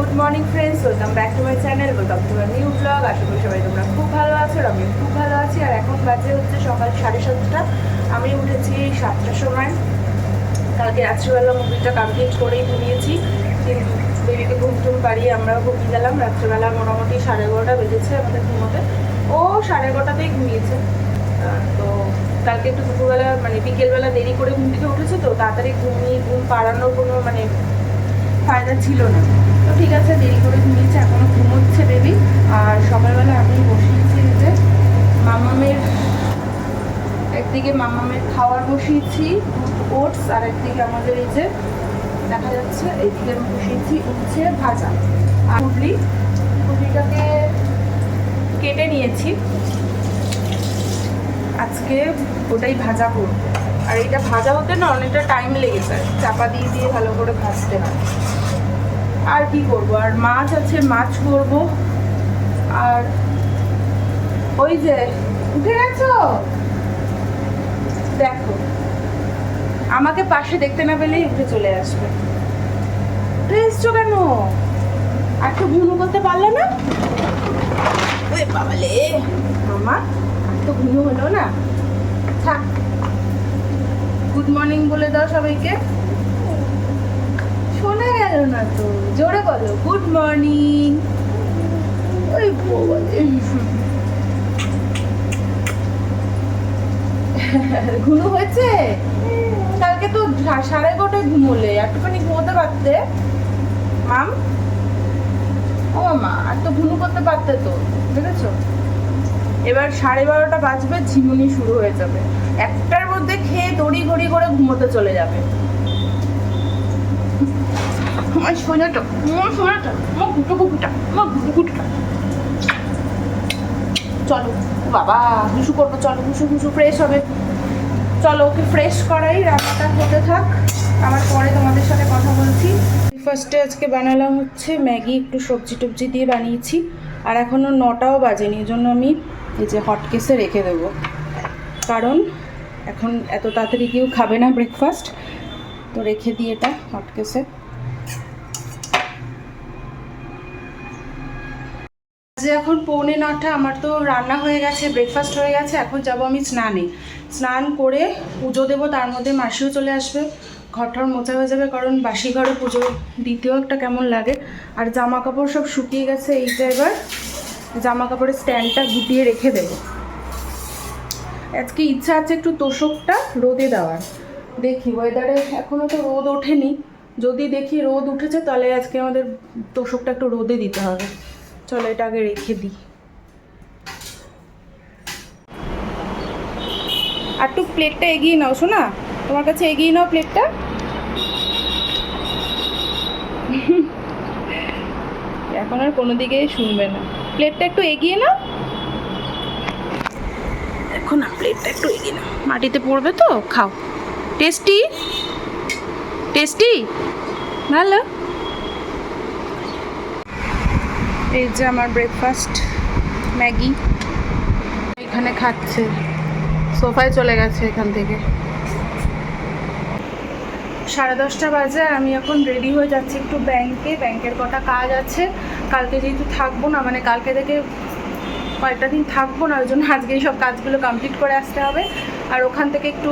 Good morning friends welcome back to my channel welcome to my new blog আশা করি সবাই তোমরা খুব ভালো আছো আমিও খুব ভালো আছি। আর এখন বাজে হচ্ছে সকাল সাড়ে সাতটা। আমি উঠেছি সাতটার সময়। কালকে রাত্রিবেলা মুভিটা কমপ্লিট করেই ঘুমিয়েছি। কিন্তু বেবিকে ঘুম টুম পাড়িয়ে আমরাও ঘুমিয়ে গেলাম। রাত্রিবেলা মোটামুটি সাড়ে এগারোটা বেজেছে আমাদের ঘুমোতে। ও সাড়ে এগারোটাতেই ঘুমিয়েছে। তো কালকে একটু দুপুরবেলা মানে বিকেলবেলা দেরি করে ঘুম থেকে উঠেছে, তো তাড়াতাড়ি ঘুমিয়ে, ঘুম পাড়ানোর কোনো মানে ফায়দা ছিল না। তো ঠিক আছে, দেরি করে ঘুমিয়েছে, এখনও ঘুমোচ্ছে বেবি আর সকালবেলা আমি বসিয়েছি যে মামামের, একদিকে মামামের খাওয়ার বসিয়েছি, ওটস, আর একদিকে আমাদের এই যে দেখা যাচ্ছে, এইদিকে আমি বসিয়েছি উচ্ছে ভাজা। আর পুটলি পুটলিটাকে কেটে নিয়েছি। আজকে ওটাই ভাজা করব। আর এটা ভাজা হতে না অনেকটা টাইম লেগে যায়। চাপা দিয়ে দিয়ে ভালো করে ভাজতে হয়। আর কি করব? আর মাছ আছে, মাছ করব। আর ওই যে, উঠে গেছো? দেখো। আমাকে পাশে দেখতে না পেলেই উঠে চলে আসবে। উঠে এসছো কেন? আর ঘুমো করতে পারলে না? ওই বাবালে। তো ঘুমো হলো না। থাক। গুড মর্নিং বলে দাও সবাইকে। শোনা গেল না তো, জোরে বলো, গুড মর্নিং। ওই হয়েছে? কালকে তো সাড়ে এগারোটায় ঘুমোলে, একটুখানি ঘুমোতে পারতে? মাম? ও মা, আর তো ঘুমো করতে পারতে তো, বুঝেছ? এবার সাড়ে বারোটা বাজবে, ঝিমুনি শুরু হয়ে যাবে। একটার মধ্যে খেয়ে দড়ি ঘড়ি করে ঘুমোতে চলে যাবে। আমার সোনাটা আমার সোনাটা, আমার গুটো গুটুটা আমার গুটো গুটুটা চলো, বাবা হুসু করব, চলো হুসু হুসু ফ্রেশ হবে। চলো, ওকে ফ্রেশ করাই, রান্নাটা হতে থাক। আমার পরে তোমাদের সাথে কথা বলছি। ফার্স্টে আজকে বানালাম হচ্ছে ম্যাগি, একটু সবজি টবজি দিয়ে বানিয়েছি। আর এখনও নটাও বাজেনি জন্য আমি এই যে হটকেসে রেখে দেবো। কারণ এখন এত তাড়াতাড়ি কেউ খাবে না ব্রেকফাস্ট তো রেখে দিই এটা হট কেসে যে এখন পৌনে নটা, আমার তো রান্না হয়ে গেছে ব্রেকফাস্ট হয়ে গেছে, এখন যাব আমি স্নানে। স্নান করে পুজো দেবো, তার মধ্যে মাসিও চলে আসবে। ঘরটার মোচা হয়ে যাবে, কারণ বাসি ঘরে পুজো দিতেও একটা কেমন লাগে। আর জামা কাপড় সব শুকিয়ে গেছে, এই এবার জামা কাপড়ের স্ট্যান্ডটা গুটিয়ে রেখে দেবো। আজকে ইচ্ছা আছে একটু তোষকটা রোদে দেওয়ার। দেখি ওয়েদারে এখনও তো রোদ ওঠেনি। যদি দেখি রোদ উঠেছে তাহলে আজকে আমাদের তোষকটা একটু রোদে দিতে হবে। চলো এটা আগে রেখে দিই। আর একটু প্লেটটা এগিয়ে নাও শোনা তোমার কাছে এগিয়ে নাও প্লেটটা এখন আর কোনো দিকেই শুনবে না। প্লেটটা একটু এগিয়ে নাও। না প্লেটটা একটু এগিয়ে মাটিতে পড়বে তো? খাও। টেস্টি? টেস্টি? ভালো। এই যে আমার ব্রেকফাস্ট ম্যাগি। এখানে খাচ্ছে। সোফায় চলে গেছে এখান থেকে। সাড়ে দশটা বাজে আমি এখন রেডি হয়ে যাচ্ছি একটু ব্যাংকে ব্যাংকের কটা কাজ আছে। কালকে যেহেতু থাকব না মানে কালকে থেকে কয়েকটা দিন থাকব না, ওই জন্য আজকে সব কাজগুলো কমপ্লিট করে আসতে হবে। আর ওখান থেকে একটু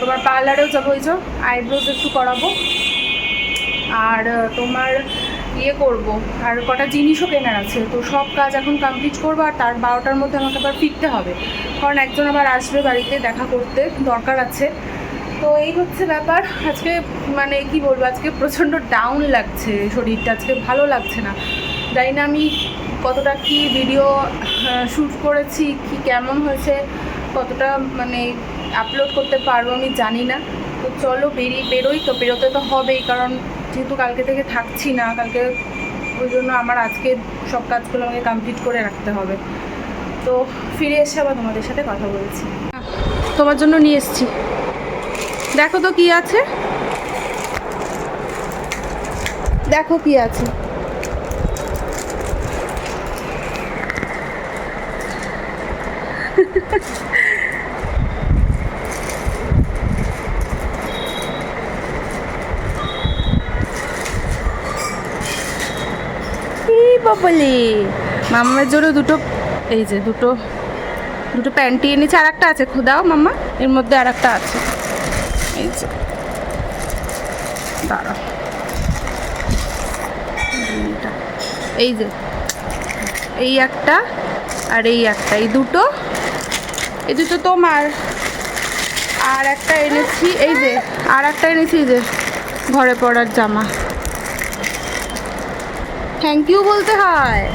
তোমার পার্লারেও যাব, ওই যে আইব্রোজ একটু করাবো। আর তোমার ইয়ে করব, আর কটা জিনিসও কেনার আছে। তো সব কাজ এখন কমপ্লিট করব, আর তার বারোটার মধ্যে আমাকে আবার ফিরতে হবে। কারণ একজন আবার আসবে বাড়িতে দেখা করতে, দরকার আছে। তো এই হচ্ছে ব্যাপার। আজকে মানে কি বলব, আজকে প্রচণ্ড ডাউন লাগছে, শরীরটা। আজকে ভালো লাগছে না। জানি না আমি কতটা কি ভিডিও শ্যুট করেছি, কি কেমন হয়েছে, কতটা মানে আপলোড করতে পারব আমি জানি না। তো চলো বেরিয়ে, বেরোই তো, বেরোতে তো হবেই, কারণ যেহেতু কালকে থেকে থাকছি না, কালকে ওই জন্য আমার আজকে সব কাজগুলো আমাকে কমপ্লিট করে রাখতে হবে। তো ফিরে এসে আবার তোমাদের সাথে কথা বলছি। তোমার জন্য নিয়ে এসছি। দেখো তো কি আছে। দেখো কি আছে। বাবলি? মামার জন্য দুটো, এই যে দুটো দুটো প্যান্টি এনেছে আর একটা আছে, খোদাও মামা, এর মধ্যে আর একটা আছে। এই যে, দাঁড়া। এই যে, এই একটা আর এই একটা, এই দুটো। এই দুটো তোমার। আর একটা এনেছি, এই যে, আর একটা এনেছি, এই যে, ঘরে পড়ার জামা। থ্যাংক ইউ বলতে হয়।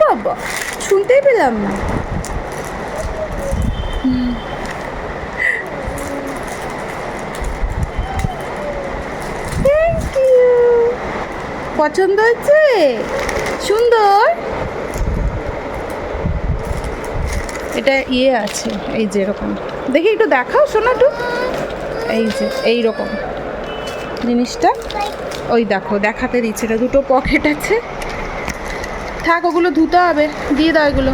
বাবা, শুনতেই পেলাম না। পছন্দ হচ্ছে? সুন্দর? এটা ইয়ে আছে, এই যে এরকম। দেখি একটু দেখাও, শোনা একটু। এই যে, এই রকম। জিনিসটা, ওই দেখো, দেখাতে দিচ্ছে, এটা দুটো পকেট আছে। থাক, ওগুলো ধুতে হবে, দিয়ে দাও এগুলো।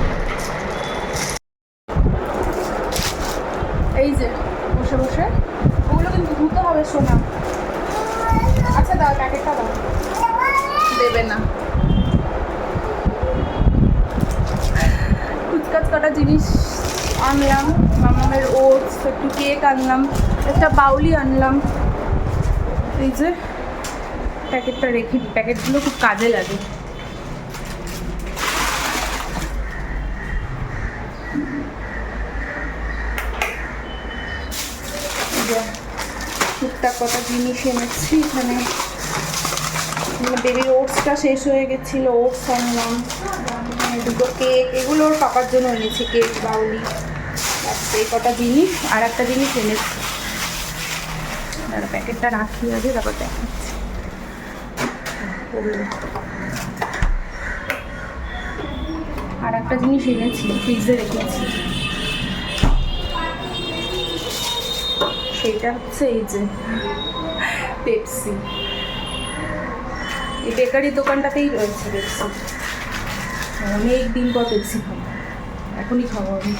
এই যে, বসে বসে। ওগুলো কিন্তু ধুতে হবে সোনা আচ্ছা দাও, প্যাকেটটা দাও। দেবে না। কাটা জিনিস আনলাম মামামের ওটস একটু কেক আনলাম, একটা বাউলি আনলাম। এই যে, প্যাকেটটা রেখে দিই। প্যাকেটগুলো খুব কাজে লাগে। টুকটাক কটা জিনিস এনেছি এখানে। বেবির ওটসটা শেষ হয়ে গেছিল ওটস আনলাম। এখানে দুটো কেক, এগুলো ওর পাপার জন্য এনেছি, কেক, বাউলি। এই কটা জিনিস, আর একটা জিনিস এনেছি। প্যাকেটটা রাখি আগে, তারপর দেখাচ্ছি। আর একটা জিনিস এনেছি, ফ্রিজে রেখেছি। সেইটা হচ্ছে এই যে, পেপসি। এই বেকারি দোকানটাতেই রয়েছে পেপসি। অনেক দিন পর পেপসি খাব এখনই খাব আমি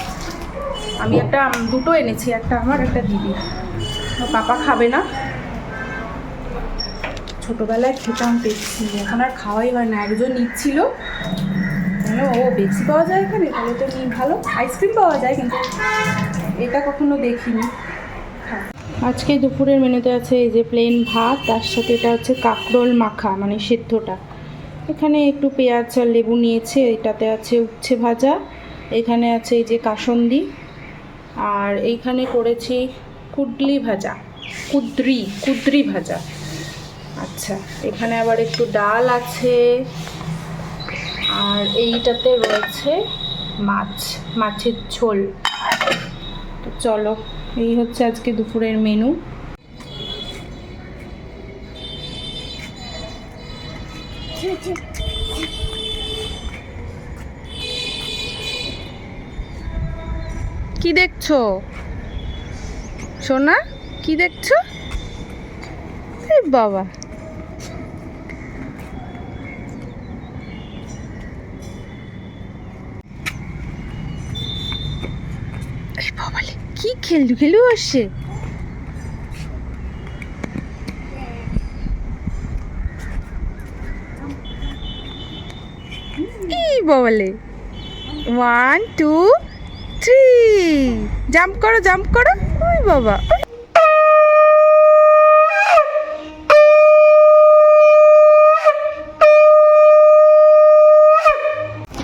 আমি একটা দুটো এনেছি, একটা আমার, একটা দিদি পাপা খাবে না। ছোটোবেলায় খেতাম পেপসি এখন আর খাওয়াই হয় না। একজন নিচ্ছিল। ও পেপসি পাওয়া যায় এখানে? তাহলে তো নিই ভালো? আইসক্রিম পাওয়া যায় কিন্তু। এটা কখনো দেখিনি। আজকে দুপুরের মেনুতে আছে এই যে প্লেন ভাত, তার সাথে এটা হচ্ছে কাকরোল মাখা মানে সেদ্ধটা। এখানে একটু পেঁয়াজ আর লেবু নিয়েছে, এটাতে আছে উচ্ছে ভাজা, এখানে আছে এই যে কাসন্দি, আর এইখানে করেছি কুডলি ভাজা, কুদ্রি কুদ্রি ভাজা। আচ্ছা এখানে আবার একটু ডাল আছে, আর এইটাতে রয়েছে মাছ, মাছের ঝোল। তো চলো, এই হচ্ছে আজকে দুপুরের মেনু কি দেখছ? সোনা কি দেখছ? বাবা। কি খেলু খেলু আসছে বাবালে ওয়ান টু থ্রি জাম্প করো জাম্প করো। ওই বাবা।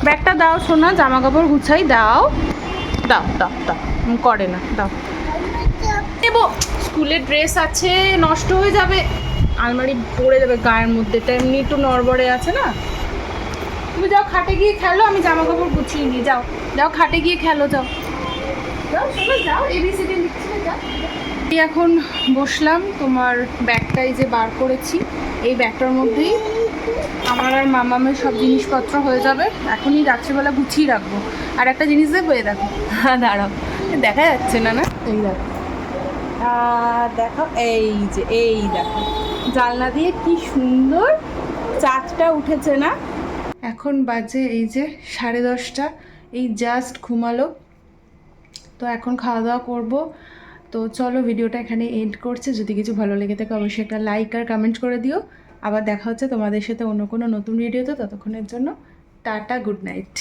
ব্যাগটা দাও, সোনা জামা কাপড় গুছাই, দাও। দাও দাও দাও। করে না, দাও। নেব স্কুলের ড্রেস আছে, নষ্ট হয়ে যাবে। আলমারি পড়ে যাবে গায়ের মধ্যে। এটা এমনি একটু নড়বড়ে আছে না? তুমি যাও খাটে গিয়ে খেলো, আমি জামা কাপড় গুছিয়ে নিই যাও। যাও খাটে গিয়ে খেলো, যাও। যাও শোনো যাও এখন বসলাম, তোমার ব্যাগটা এই যে বার করেছি, এই ব্যাগটার মধ্যেই আমার আর মামামের সব জিনিসপত্র হয়ে যাবে। এখনই রাত্রিবেলা গুছিয়ে রাখব। আর একটা জিনিস দেখব, এই দেখো। হ্যাঁ দাঁড়াও। দেখা যাচ্ছে না না? এই দেখো। দেখো, এই যে, এই দেখো। জানলা দিয়ে কি সুন্দর চাঁদটা উঠেছে, না? এখন বাজে এই যে সাড়ে দশটা। এই জাস্ট ঘুমালো। তো এখন খাওয়া দাওয়া করব। তো চলো ভিডিওটা এখানে এন্ড করছে। যদি কিছু ভালো লেগে থাকে অবশ্যই একটা লাইক আর কমেন্ট করে দিও। আবার দেখা হচ্ছে তোমাদের সাথে অন্য কোনো নতুন ভিডিওতে ততক্ষণের জন্য টাটা গুড নাইট